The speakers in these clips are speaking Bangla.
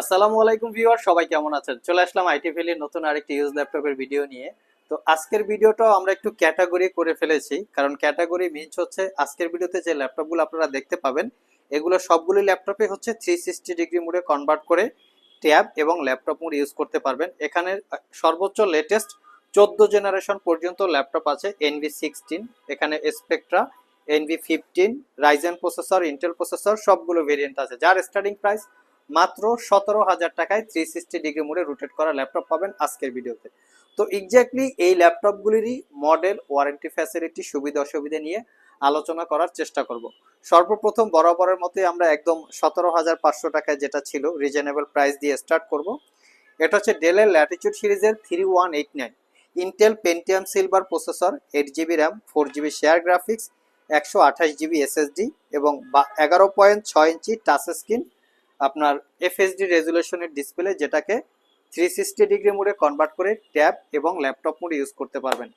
আসসালামু আলাইকুম ভিউয়ার, সবাই কেমন আছেন? চলে আসলাম আইটি ভ্যালির নতুন আরেকটি ইউজ ল্যাপটপের ভিডিও নিয়ে। তো আজকের ভিডিওটাও আমরা একটু ক্যাটাগরি করে ফেলেছি, কারণ ক্যাটাগরি মিনস হচ্ছে আজকের ভিডিওতে যে ল্যাপটপগুলো আপনারা দেখতে পাবেন, এগুলো সবগুলি ল্যাপটপে হচ্ছে থ্রি সিক্সটি ডিগ্রি মোডে কনভার্ট করে ট্যাব এবং ল্যাপটপ মোড ইউজ করতে পারবেন। এখানে সর্বোচ্চ লেটেস্ট চোদ্দ জেনারেশন পর্যন্ত ল্যাপটপ আছে এনভি সিক্সটিন এখানে Spectre Envy fifteen Ryzen processor Intel processor সবগুলো ভেরিয়েন্ট আছে। যার স্টার্টিং প্রাইস মাত্র সতেরো হাজার টাকায় থ্রি সিক্সটি ডিগ্রি মোডে রোটেট করা ল্যাপটপ পাবেন আজকের ভিডিওতে। তো এক্স্যাক্টলি এই ল্যাপটপগুলিরই মডেল ওয়ারেন্টি ফ্যাসিলিটি সুবিধা অসুবিধা নিয়ে আলোচনা করার চেষ্টা করব। সর্বপ্রথম বরাবরের মতোই আমরা একদম সতেরো হাজার পাঁচশো টাকায় যেটা ছিল রিজনেবল প্রাইস দিয়ে স্টার্ট করব। এটা হচ্ছে ডেলের ল্যাটিচিউড সিরিজের three one eight nine Intel Pentium silver processor eight GB RAM four GB share graphics একশো আঠাশ জিবি এসএসডি এবং এগারো পয়েন্ট ছয় ইঞ্চি টাচ স্ক্রিন আপনার এফএসডি রেজুলেশনের ডিসপ্লে যেটাকে থ্রি সিক্সটি ডিগ্রি মোডে কনভার্ট করে ট্যাব এবং ল্যাপটপ মোডে ইউজ করতে পারবেন।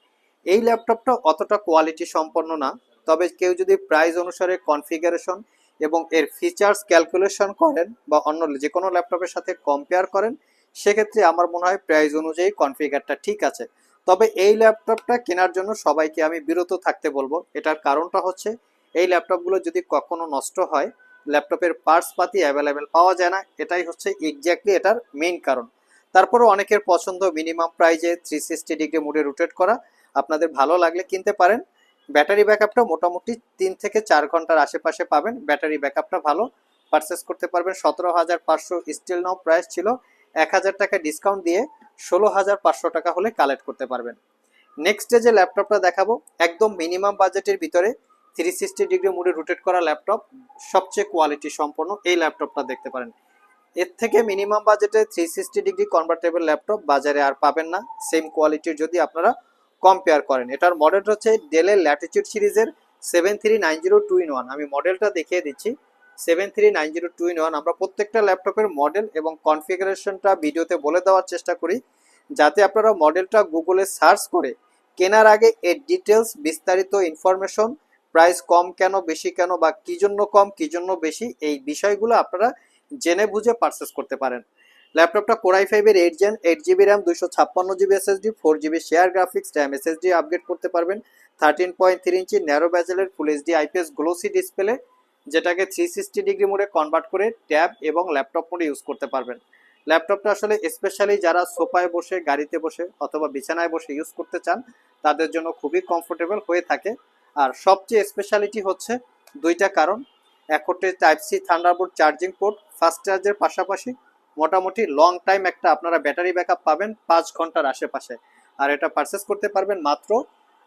এই ল্যাপটপটা অতটা কোয়ালিটি সম্পন্ন না, তবে কেউ যদি প্রাইস অনুসারে কনফিগারেশন এবং এর ফিচার্স ক্যালকুলেশন করেন বা অন্য যে কোনো ল্যাপটপের সাথে কম্পেয়ার করেন, সেক্ষেত্রে আমার মনে হয় প্রাইস অনুযায়ী কনফিগারটা ঠিক আছে। তবে এই ল্যাপটপটা কেনার জন্য সবাইকে আমি বিরত থাকতে বলব। এটার কারণটা হচ্ছে, এই ল্যাপটপগুলো যদি কখনো নষ্ট হয় ল্যাপটপের পার্টস পাতি অ্যাভেলেবেল পাওয়া যায় না। এটাই হচ্ছে এক্স্যাক্টলি এটার মেইন কারণ। তারপরেও অনেকের পছন্দ মিনিমাম প্রাইজে থ্রি সিক্সটি ডিগ্রি মোডে রোটেট করা। আপনাদের ভালো লাগলে কিনতে পারেন। ব্যাটারি ব্যাকআপটা মোটামুটি তিন থেকে চার ঘণ্টার আশেপাশে পাবেন। ব্যাটারি ব্যাকআপটা ভালো। পারচেস করতে পারবেন সতেরো হাজার পাঁচশো স্টিল নাও প্রাইস ছিল এক হাজার টাকা ডিসকাউন্ট দিয়ে ষোলো হাজার পাঁচশো টাকা হলে কালেক্ট করতে পারবেন। নেক্সট ডে যে ল্যাপটপটা দেখাবো, একদম মিনিমাম বাজেটের ভিতরে থ্রি সিক্সটি ডিগ্রি মোডে রোটেট করা ল্যাপটপ সবচেয়ে কোয়ালিটি সম্পন্ন এই ল্যাপটপটা দেখতে পারেন। এর থেকে মিনিমাম বাজেটে three sixty degree convertible laptop বাজারে আর পাবেন না। সেম কোয়ালিটির যদি আপনারা কম্পেয়ার করেন। এটার মডেল হচ্ছে ডেলের ল্যাটিচিউড সিরিজের seven three nine zero two in one আমি মডেলটা দেখিয়ে দিচ্ছি। Seven three nine zero two in one আমরা প্রত্যেকটা ল্যাপটপের মডেল এবং কনফিগারেশনটা ভিডিওতে বলে দেওয়ার চেষ্টা করি, যাতে আপনারা মডেলটা গুগলে সার্চ করে, কেনার আগে এর ডিটেলস বিস্তারিত ইনফরমেশন প্রাইস কম কেন, বেশি কেন বা কি জন্য কম, কি জন্য বেশি, এই বিষয়গুলো আপনারা জেনে বুঝে পারচেস করতে পারেন। ল্যাপটপটা কোরাই ফাইভের eight gen eight GB RAM দুশো ছাপ্পান্ন GB SSD four GB share graphics RAM SSD upgrade করতে পারবেন। Thirteen point three inch narrow ব্যাজেলের full HD IPS glossy display যেটাকে থ্রি সিক্সটি ডিগ্রি মোডে কনভার্ট করে ট্যাব এবং ল্যাপটপ মোডে ইউজ করতে পারবেন। ল্যাপটপটা আসলে স্পেশালি যারা সোফায় বসে, গাড়িতে বসে অথবা বিছানায় বসে ইউজ করতে চান, তাদের জন্য খুবই কমফোর্টেবল হয়ে থাকে। আর সবচেয়ে স্পেশালিটি হচ্ছে দুইটা কারণ। এক হচ্ছে type C Thunderbolt charging port fast চার্জের পাশাপাশি মোটামুটি লং টাইম একটা আপনারা ব্যাটারি ব্যাকআপ পাবেন পাঁচ ঘণ্টার আশেপাশে। আর এটা পারচেস করতে পারবেন মাত্র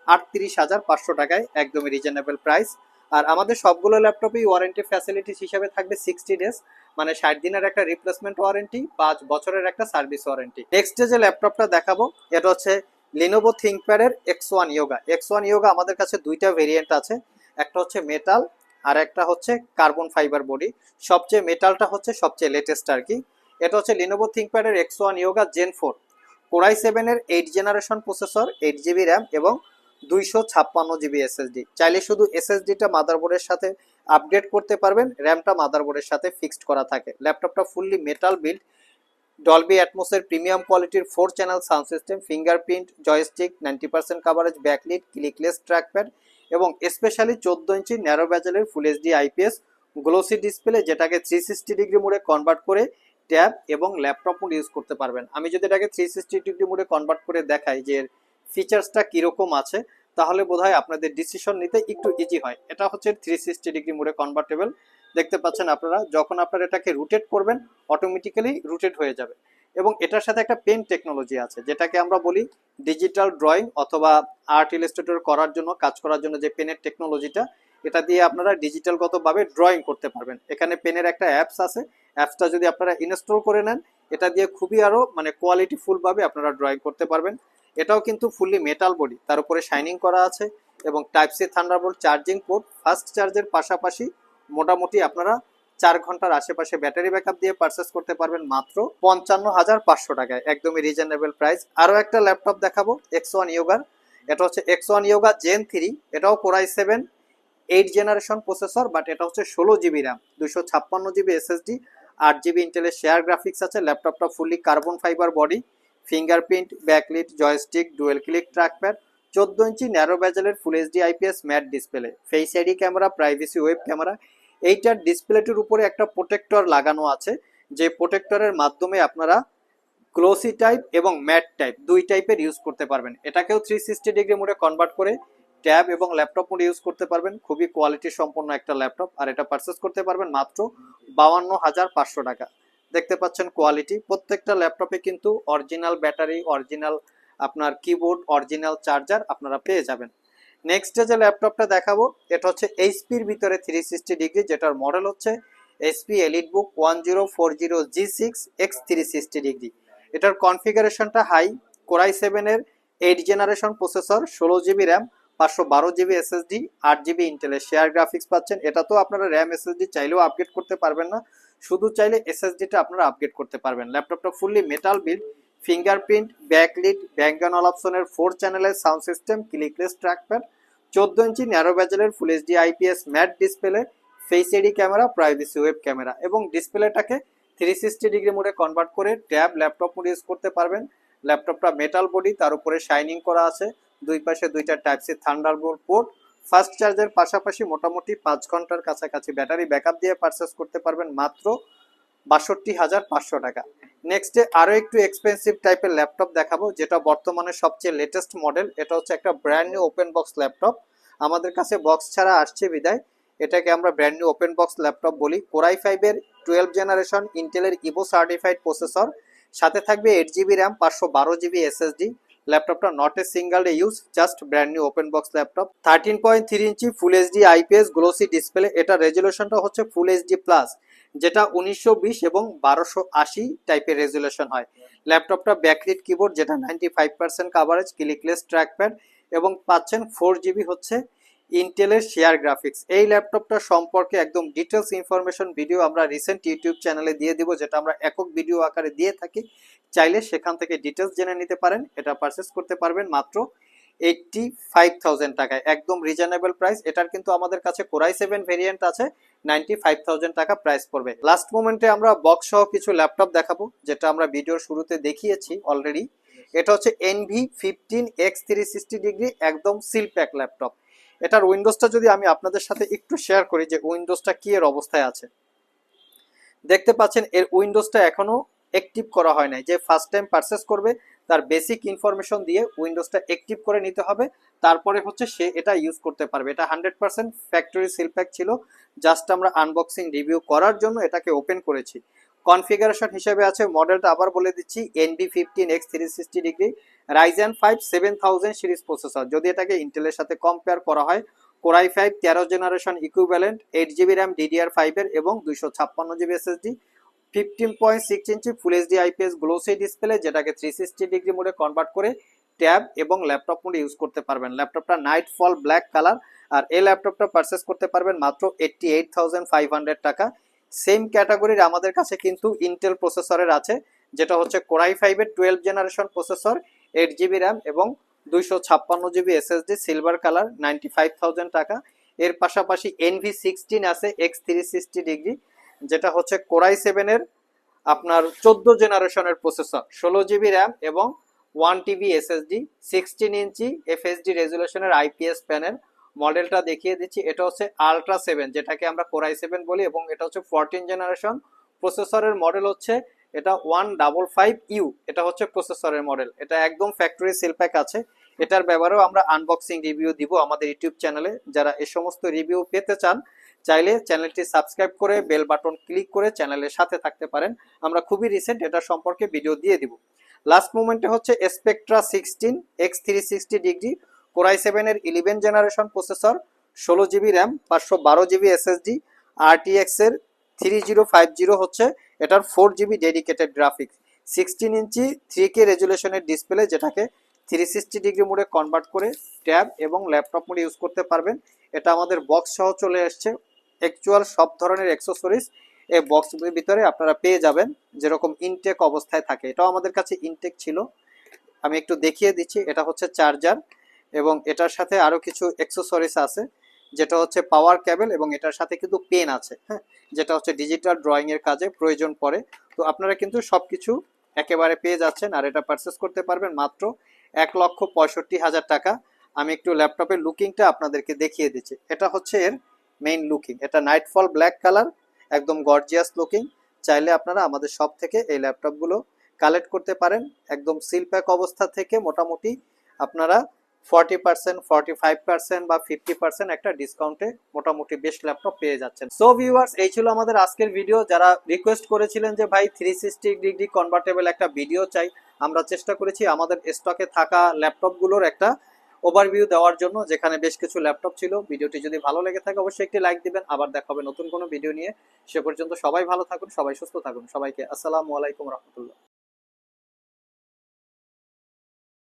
আটত্রিশ হাজার পাঁচশো টাকায়, একদমই রিজনেবল প্রাইস আর আমাদের সবগুলো ল্যাপটপেই ওয়ারেন্টি ফ্যাসিলিটিস হিসাবে থাকবে সিক্সটি ডেজ মানে ষাট দিনের একটা রিপ্লেসমেন্ট ওয়ারেন্টি পাঁচ বছরের একটা সার্ভিস ওয়ারেন্টি নেক্সট ডে যে ল্যাপটপটা দেখাবো, এটা হচ্ছে Lenovo থিঙ্কপ্যাডের X one Yoga X one Yoga আমাদের কাছে দুইটা ভেরিয়েন্ট আছে। একটা হচ্ছে মেটাল আর একটা হচ্ছে কার্বন ফাইবার বডি সবচেয়ে মেটালটা হচ্ছে সবচেয়ে লেটেস্ট আর কি এটা হচ্ছে Lenovo থিঙ্কপ্যাডের X one Yoga gen four Core i সেভেনের eight generation processor eight GB RAM এবং দুইশো ছাপ্পান্ন জিবি এসএসডি চাইলে শুধু এসএসডিটা মাদারবোর্ডের সাথে আপডেট করতে পারবেন র্যামটা মাদারবোর্ডের সাথে ফিক্সড করা থাকে। ল্যাপটপটা ফুললি মেটাল বিল্ড ডলবি অ্যাটমোসের প্রিমিয়াম কোয়ালিটির four channel sound system fingerprint joystick ninety percent coverage backlit clickless trackpad এবং স্পেশালি চোদ্দ inch narrow ব্যাজেলের full HD IPS glossy display যেটাকে থ্রি সিক্সটি ডিগ্রি মোডে কনভার্ট করে ট্যাব এবং ল্যাপটপ মোড ইউজ করতে পারবেন। আমি যদি এটাকে থ্রি সিক্সটি ডিগ্রি মোডে কনভার্ট করে দেখাই যে এর ফিচার্সটা কীরকম আছে, তাহলে বোধহয় আপনাদের ডিসিশন নিতে একটু ইজি হয়। এটা হচ্ছে থ্রি সিক্সটি ডিগ্রি মোডে কনভার্টেবল দেখতে পাচ্ছেন আপনারা, যখন আপনারা এটাকে রুটেট করবেন অটোমেটিক্যালি রুটেট হয়ে যাবে। এবং এটার সাথে একটা পেন টেকনোলজি আছে, যেটাকে আমরা বলি ডিজিটাল ড্রয়িং অথবা আর্ট ইলাস্ট্রেটর করার জন্য, কাজ করার জন্য যে পেনের টেকনোলজিটা এটা দিয়ে আপনারা ডিজিটালগতভাবে ড্রয়িং করতে পারবেন। এখানে পেনের একটা অ্যাপস আছে অ্যাপসটা যদি আপনারা ইনস্টল করে নেন, এটা দিয়ে খুবই আরও মানে কোয়ালিটিফুলভাবে আপনারা ড্রয়িং করতে পারবেন। এটাও কিন্তু ফুললি মেটাল বডি তার উপরে শাইনিং করা আছে এবং type C Thunderbolt charging port fast চার্জের পাশাপাশি মোটামুটি আপনারা চার ঘণ্টার আশেপাশে ব্যাটারি ব্যাকআপ দিয়ে পারচেস করতে পারবেন মাত্র পঞ্চান্ন হাজার পাঁচশো টাকায়। একদমই রিজনেবল প্রাইস আরও একটা ল্যাপটপ দেখাবো এক্স ওয়ান ইয়োগার এটা হচ্ছে X one Yoga gen three এটাও Core i seven eight generation processor but এটা হচ্ছে ষোলো জিবি র্যাম দুশো ছাপ্পান্ন জিবি এসএসডি আট জিবি ইন্টেলের শেয়ার গ্রাফিক্স আছে। ল্যাপটপটা fully carbon fibre body fingerprint backlit joystick dual click trackpad চোদ্দ inch narrow ব্যাজেলের full HD IPS matte display face ID camera privacy web camera এইটার ডিসপ্লেটির উপরে একটা প্রোটেক্টর লাগানো আছে, যে প্রোটেক্টরের মাধ্যমে আপনারা গ্লোসি টাইপ এবং ম্যাট টাইপ দুই টাইপের ইউজ করতে পারবেন। এটাকেও থ্রি সিক্সটি ডিগ্রি মোডে কনভার্ট করে ট্যাব এবং ল্যাপটপ মোডে ইউজ করতে পারবেন। খুবই কোয়ালিটি সম্পন্ন একটা ল্যাপটপ আর এটা পারচেস করতে পারবেন মাত্র বাউান্ন হাজার পাঁচশো টাকা। দেখতে পাচ্ছেন কোয়ালিটি প্রত্যেকটা ল্যাপটপে কিন্তু অরিজিনাল ব্যাটারি অরিজিনাল আপনার কিবোর্ড অরিজিনাল চার্জার আপনারা পেয়ে যাবেন। নেক্সট যে ল্যাপটপটা দেখাবো, এটা হচ্ছে এইচপির ভিতরে থ্রি সিক্সটি ডিগ্রি যেটার মডেল হচ্ছে HP elite book one zero four zero G six x three sixty degree এটার কনফিগারেশনটা হাই কোরাই সেভেনের এইট জেনারেশন প্রসেসর ষোলো জিবি র্যাম পাঁচশো বারো জিবি এসএসডি আট জিবি ইন্টেলের শেয়ার গ্রাফিক্স পাচ্ছেন। এটা তো আপনারা র্যাম এসএসডি চাইলেও আপগ্রেড করতে পারবেন না, শুধু চাইলে এসএসডিটা আপনারা আপগ্রেড করতে পারবেন। ল্যাপটপটা fully metal build fingerprint backlit Bang and all অপশনের ফোর চ্যানেলের সাউন্ড সিস্টেম ক্লিকলেস ট্র্যাকপ্যাড চোদ্দ inch narrow ব্যাজেলের full HD IPS matte display face এডি ক্যামেরা প্রাইভেসি ওয়েব ক্যামেরা এবং ডিসপ্লেটাকে থ্রি সিক্সটি ডিগ্রি মোডে কনভার্ট করে ট্যাব ল্যাপটপ মোডে ইউজ করতে পারবেন। ল্যাপটপটা মেটাল বডি তার উপরে শাইনিং করা আছে। দুই পাশে দুইটা type C thunderbolt port fast চার্জের পাশাপাশি মোটামুটি পাঁচ ঘণ্টার কাছাকাছি ব্যাটারি ব্যাকআপ দিয়ে পারচেস করতে পারবেন মাত্র বাষট্টি হাজার পাঁচশো টাকা। নেক্সটে আরও একটু এক্সপেন্সিভ টাইপের ল্যাপটপ দেখাবো, যেটা বর্তমানে সবচেয়ে লেটেস্ট মডেল এটা হচ্ছে একটা brand new open box laptop আমাদের কাছে বক্স ছাড়া আসছে বিদায়। এটাকে আমরা brand new open box laptop বলি। কোরাই ফাইভের টুয়েলভ জেনারেশন ইন্টেলের ইভো সার্টিফাইড প্রসেসর সাথে থাকবে এইট জিবি র্যাম পাঁচশো বারো জিবি এসএসডি ল্যাপটপটা not a single day use just brand new open box laptop thirteen point three inch full HD IPS glossy display এটা রেজুলেশনটা হচ্ছে ফুল এইচডি প্লাস যেটা উনিশশো বিশ এবং বারোশো আশি টাইপের রেজুলেশন হয়। ল্যাপটপটা ব্যাকলিট কিবোর্ড যেটা ninety five percent coverage clickless trackpad এবং পাচ্ছেন ফোর জিবি হচ্ছে ইন্টেলের শেয়ার গ্রাফিক্স এই ল্যাপটপটা সম্পর্কে একদম ডিটেলস ইনফরমেশন ভিডিও আমরা রিসেন্ট ইউটিউব চ্যানেলে দিয়ে দিব, যেটা আমরা একক ভিডিও আকারে দিয়ে থাকি। চাইলে সেখান থেকে ডিটেলস জেনে নিতে পারেন, এটা পারচেস করতে পারবেন মাত্র এইটটি ফাইভ থাউজেন্ড টাকায়। একদম রিজনেবল প্রাইস এটার কিন্তু আমাদের কাছে কোরাই সেভেন ভেরিয়েন্ট আছে। নাইনটি ফাইভ থাউজেন্ড টাকা প্রাইস পড়বে। লাস্ট মোমেন্টে আমরা বক্স সহ কিছু ল্যাপটপ দেখাবো, যেটা আমরা ভিডিওর শুরুতে দেখিয়েছি অলরেডি এটা হচ্ছে Envy fifteen x three sixty degree একদম সিল প্যাক ল্যাপটপ এটার উইন্ডোজটা যদি আমি আপনাদের সাথে একটু শেয়ার করি যে উইন্ডোজটা কি এর অবস্থায় আছে। দেখতে পাচ্ছেন, এর উইন্ডোজটা এখনও অ্যাক্টিভ করা হয় নাই, যে ফার্স্ট টাইম পারচেস করবে তার বেসিক ইনফরমেশন দিয়ে উইন্ডোজটা অ্যাক্টিভ করে নিতে হবে। তারপরে হচ্ছে সে এটা ইউজ করতে পারবে। এটা hundred percent factory seal pack ছিল। জাস্ট আমরা আনবক্সিং রিভিউ করার জন্য এটাকে ওপেন করেছি। কনফিগারেশন হিসেবে আছে মডেলটা আবার বলে দিচ্ছি Envy fifteen x three sixty degree Ryzen five seven thousand series processor যদি এটাকে ইন্টেলের সাথে কম্পেয়ার করা হয় কোরাই ফাইভ তেরো generation equivalent eight GB RAM DDR ফাইভের এবং দুইশো ছাপ্পান্ন GB SSD fifteen point six inch full HD IPS glossy display যেটাকে থ্রি সিক্সটি ডিগ্রি মোডে কনভার্ট করে ট্যাব এবং ল্যাপটপ মোডে ইউজ করতে পারবেন। ল্যাপটপটা নাইট ফল ব্ল্যাক কালার আর এই ল্যাপটপটা পারচেস করতে পারবেন মাত্র eighty eight thousand five hundred টাকা সেম ক্যাটাগরির আমাদের কাছে কিন্তু ইন্টেল প্রসেসরের আছে, যেটা হচ্ছে কোরাই ফাইভের twelve generation processor eight GB RAM এবং দুইশো ছাপ্পান্ন GB SSD silver colour ninety five thousand টাকা। এর পাশাপাশি এনভি সিক্সটিন আছে এক্স থ্রি সিক্সটি ডিগ্রি যেটা হচ্ছে কোরাই সেভেনের আপনার চোদ্দ জেনারেশনের প্রসেসর ষোলো জিবি র্যাম এবং one TB SSD sixteen inch FSD রেজুলেশনের IPS panel মডেলটা দেখিয়ে দিচ্ছি। এটা হচ্ছে আলট্রা সেভেন যেটাকে আমরা কোরাই সেভেন বলি এবং এটা হচ্ছে ফোরটিন জেনারেশন প্রসেসরের মডেল হচ্ছে এটা ওয়ান ডাবল ফাইভ ইউ এটা হচ্ছে প্রসেসরের মডেল এটা একদম ফ্যাক্টরি সিলপ্যাক আছে। এটার ব্যাপারেও আমরা আনবক্সিং রিভিউ দিব আমাদের ইউটিউব চ্যানেলে যারা এ সমস্ত রিভিউ পেতে চান চাইলে চ্যানেলটি সাবস্ক্রাইব করে বেল বাটন ক্লিক করে চ্যানেলের সাথে থাকতে পারেন। আমরা খুবই রিসেন্ট এটা সম্পর্কে ভিডিও দিয়ে দিব। লাস্ট মোমেন্টে হচ্ছে Spectre sixteen X three sixty degree Core i সেভেনের ইলেভেন জেনারেশন প্রসেসর ষোলো জিবি র্যাম পাঁচশো বারো জিবি এসএসডি আরটিএক্স এর থ্রি জিরো ফাইভ জিরো হচ্ছে এটার four GB dedicated graphics sixteen inch three K রেজুলেশনের display যেটাকে থ্রি সিক্সটি ডিগ্রি মোডে কনভার্ট করে ট্যাব এবং ল্যাপটপ মোডে ইউজ করতে পারবেন। এটা আমাদের বক্স সহ চলে এসছে অ্যাকচুয়াল সব ধরনের অ্যাক্সেসরিজ এই বক্সের ভিতরে আপনারা পেয়ে যাবেন, যেরকম ইনটেক অবস্থায় থাকে। এটাও আমাদের কাছে ইনটেক ছিল। আমি একটু দেখিয়ে দিচ্ছি, এটা হচ্ছে চার্জার এবং এটার সাথে আরও কিছু অ্যাক্সেসরিজ আছে, যেটা হচ্ছে পাওয়ার কেবল এবং এটার সাথে কিন্তু পেন আছে হ্যাঁ? যেটা হচ্ছে ডিজিটাল ড্রয়িং এর কাজে প্রয়োজন পড়ে। তো আপনারা কিন্তু সবকিছু একেবারে পেয়ে যাচ্ছেন আর এটা পারচেস করতে পারবেন মাত্র এক লক্ষ পঁয়ষট্টি হাজার টাকা। আমি একটু ল্যাপটপের লুকিংটা আপনাদেরকে দেখিয়ে দিচ্ছি। এটা হচ্ছে এর মেইন লুকিং এটা নাইটফল ব্ল্যাক কালার একদম গর্জিয়াস লুকিং চাইলে আপনারা আমাদের সব থেকে এই ল্যাপটপগুলো কালেক্ট করতে পারেন। একদম সিল প্যাক অবস্থা থেকে মোটামুটি আপনারা forty percent forty five percent বা ফিফটি পার্সেন্ট একটা ডিসকাউন্টে মোটামুটি বেস্ট ল্যাপটপ পেয়ে যাচ্ছেন। সো ভিউয়ার্স এই ছিল আমাদের আজকের ভিডিও যারা রিকোয়েস্ট করেছিলেন যে, ভাই থ্রি সিক্সটি ডিগ্রি কনভার্টেবল একটা ভিডিও চাই, আমরা চেষ্টা করেছি আমাদের স্টকে থাকা ল্যাপটপগুলোর একটা ওভারভিউ দেওয়ার জন্য, যেখানে বেশ কিছু ল্যাপটপ ছিল। ভিডিওটি যদি ভালো লেগে থাকে, অবশ্যই একটি লাইক দিবেন। আবার দেখা হবে নতুন কোনো ভিডিও নিয়ে। সে পর্যন্ত সবাই ভালো থাকুন, সবাই সুস্থ থাকুন। সবাইকে আসসালামু আলাইকুম রহমতুল্লাহ।